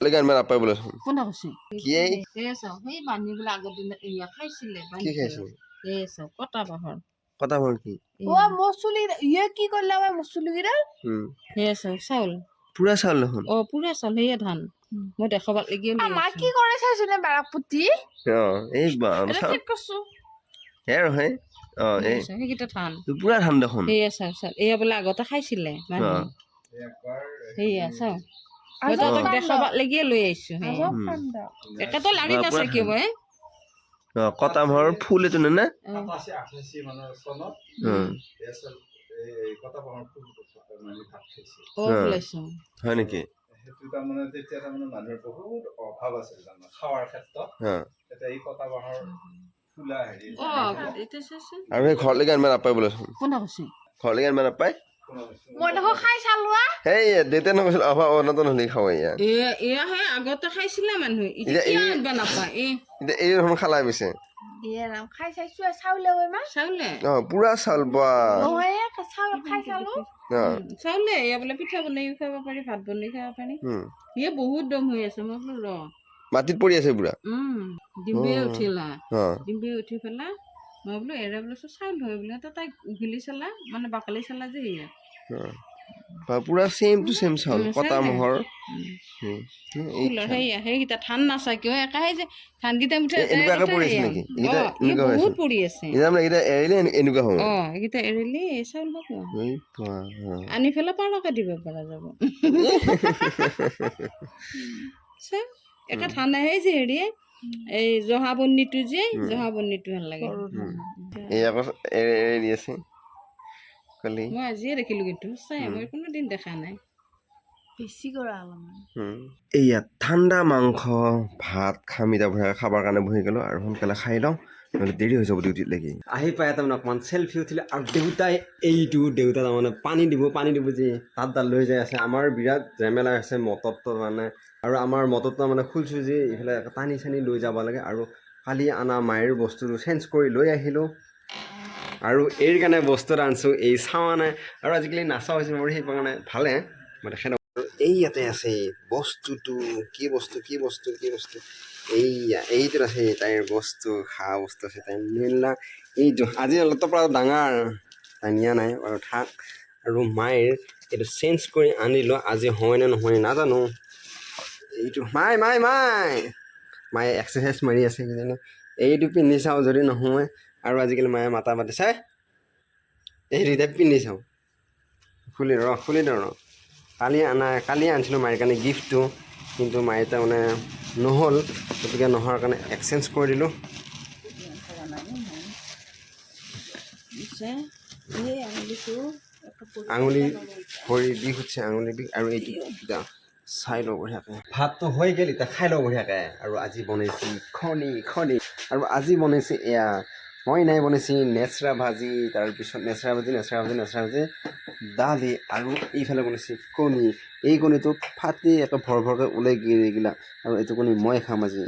লেগে আনবা নাপায় বোলে দেখোন। কোনে কি এয়া খাইছিলে কি খাইছে? এই চাওক কটা বাহৰ কথা বল কি? ও মচুলি ইয়ে কি করলে আমার মচুলি গিরা হুম। চাউল। পুৰা চাউল দেখোন? অ পুৰা চাউল সেয়ে ধান। মই দেখাবাত লাগি আমাৰ কি কৰে চাইছিলে বাৰাকপুতি অ এই বা এটা চাউল। ঠিক হে অ এই। সেইকেইটা ধান। পুৰা ধান দেখোন? সেয়া চাওক চাওক এয়া বোলে আগতে খাইছিলে মানুহে। সেয়া চাওক কটা মাহৰ ফুল এইটো নে? মানে। ওলাইছো হয় নেকি? সেইটো তাৰমানে তেতিয়া তাৰমানে মানুহৰ বহুত অভাৱ আছিল তাৰমানে খাৱাৰ ক্ষেত্ৰত অ তেতিয়া এই কটাবাহৰ ফুলা হেৰি এতিয়া আৰু সেই ঘৰলৈকে আনবা নাপায় বোলে। ঘৰলৈকে আনবা নাপায় মই দেখোন খাই চালোৱা। সেই দেউতাই নকৈছিল অভাৱ অনাতন হ'লে খাব এয়া হে আগতে খাইছিলে মানুহে এতিয়া এতিয়া কিয় এই- আনবা নাপায় এ। এতিয়া এই দেখোন খালা পিছে। চাউলে পুৰা বা। এয়া বোলে পিঠা বনাইও খাব পাৰি ভাত বনাই খাব পাৰি। ইয়ে বহুত দম হৈ আছে মই বোলো ৰ। মাটিত পৰি আছে পুৰা। উম ডিম্বিয়ে উঠিলা। অ। ডিম্বিয়ে উঠি পেলাই মই বোলো এৰে বোলো চাউল ধৰে বোলে তো তাই উঘিলি চালা মানে বাকলি চালা যে সেয়া পুৰা চেম টু চেম চাউল কটা। মহৰ। সেইকেইটা ধান নাচাই কিয়? একাহে যে ধানকেইটা মুঠে এ- এনেকুৱাকে পৰি আছে নেকি? বহুত পৰি আছে। এতিয়া এইকেইটা এৰিলে এনেকুৱা হ'ব। অ এইকেইটা এৰিলে চাউল পাব। আনি পেলাই পাৰকে দিব পৰা যাব। একে ধান আহে যে হেৰি এই জহা বন্নিটো যে জহা বন্নিটো ভালো লাগে। এৰি আছে। কালি মই আজিয়ে দেখিলো কিন্তু চাই মই কোনো দিন দেখা নাই। বেছি কৰা অলপমান উম। এইয়া ঠাণ্ডা মাংস ভাত খামিতা ভৰাই খাবৰ কাৰণে বহি গ'লোঁ আৰু সোনকালে খাই লওঁ নহ'লে দেৰি হৈ যাব ডিউটিত লাগি। আহি পাই তাৰমানে অকণমান চেলফি উঠিলে আৰু দেউতাই এইটো দেউতা তাৰমানে পানী দিব পানী দিব যে তাতডাল লৈ যাই আছে। আমাৰ বিৰাট জেমেলা হৈছে মটৰটো মানে আৰু আমাৰ মটৰটো মানে খুলিছোঁ যে ইফালে টানি চানি লৈ যাব লাগে আৰু কালি অনা মায়েৰ বস্তুটো চেঞ্জ কৰি লৈ আহিলোঁ। আৰু এই কাৰণে বস্তু এটা আনিছোঁ এই চাৱা নাই। আৰু আজিকালি নাচা হৈছে মোৰ সেইকাৰণে ভালে মই দেখাই এই ইয়াতে আছে বস্তুটো, কি বস্তু কি বস্তু কি বস্তু? এইয়া, এইটোত আছে তাইৰ বস্তু, খা বস্তু আছে তাই মেলা এইটো, আজি অলপ পৰা ডাঙৰ তাই নিয়া নাই, বাৰু থাক। আৰু মায়েৰ এইটো চেঞ্জ কৰি আনিলোঁ, আজি হয় নে নহয় নাজানো। এইটো মাই মাই মাই মায়ে এক্সাৰচাইজ মাৰি আছে কিজানি। এইটো পিন্ধি চাওঁ যদি নহয় আৰু আজিকালি মায়ে মাতা মাতি চাই এই দুইটা পিন্ধি চাওঁ। খুলি ৰ খুলি দিওঁ ৰ। কালি আনা, কালি আনিছিলোঁ মায়েৰ কাৰণে গিফ্টটো কিন্তু মায়ে তাৰমানে নহ'ল, গতিকে নোহোৱাৰ কাৰণে এক্সচেঞ্জ কৰি দিলোঁ। আঙুলি ভৰি বিষ উঠিছে, আঙুলি বিষ আৰু এইটো চাই লওঁ বঢ়িয়াকৈ। ভাতটো হৈ গ'ল, এতিয়া খাই লওঁ বঢ়িয়াকৈ। আৰু আজি বনাইছে খনি খনি। আৰু আজি বনাইছে এয়া মই নাই বনাইছি নেচৰা ভাজি, তাৰপিছত নেচৰা ভাজি নেচৰা ভাজি নেচৰা ভাজি, দালি আৰু এইফালে বনাইছে কণী। এই কণীটো ফাটি একে ভৰ ভৰকৈ ওলাই গিলা আৰু এইটো কণী মই খাম আজি।